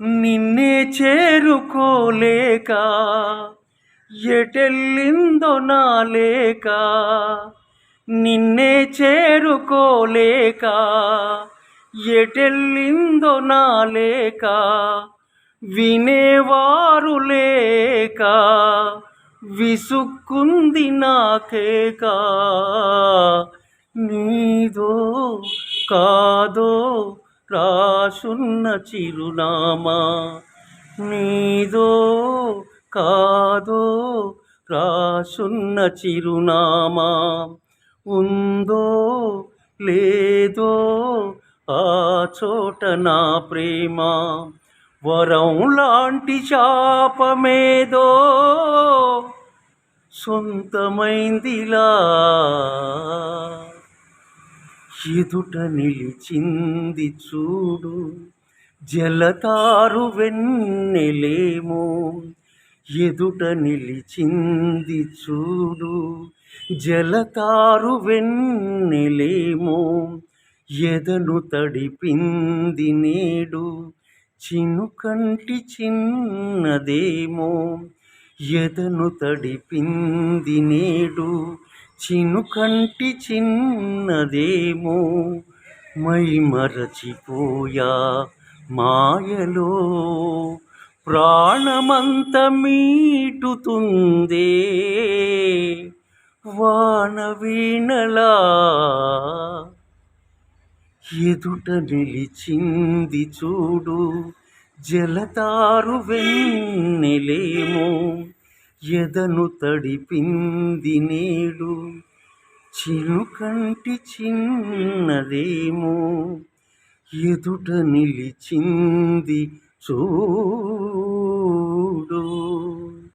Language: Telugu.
నిన్నే చేరుకోలేక ఎటెల్లిందో నా లేక. నిన్నే చేరుకోలేక ఎటెల్లిందో నా లేక. వినేవారు లేక విసుక్కుంది నాకేక నీదో కాదో రాసున్న చిరునామా నీదో కాదో రాసున్న చిరునామా ఉందో లేదో ఆ చోట నా ప్రేమ. వరం లాంటి శాపమేదో సొంతమైందిలా. ఎదుట నిలిచింది చూడు. జలతారు వెన్నెలేమో. ఎదుట నిలిచింది చూడు. జలతారు వెన్నెలేమో. ఎదను తడిపింది నేడు. చినుకంటి చిన్నదేమో. ఎదను తడిపింది నేడు. చినుకంటి చిన్నదేమో మై మరచిపోయా మాయలో. ప్రాణమంత మీటుతుందే వాన వీణలా ఎదుట నిలిచింది చూడు జలతారు వెన్నెలేమో. ఎదను తడిపింది నేడు. చినుకంటి చిన్నదేమో ఎదుట నిలిచింది చూ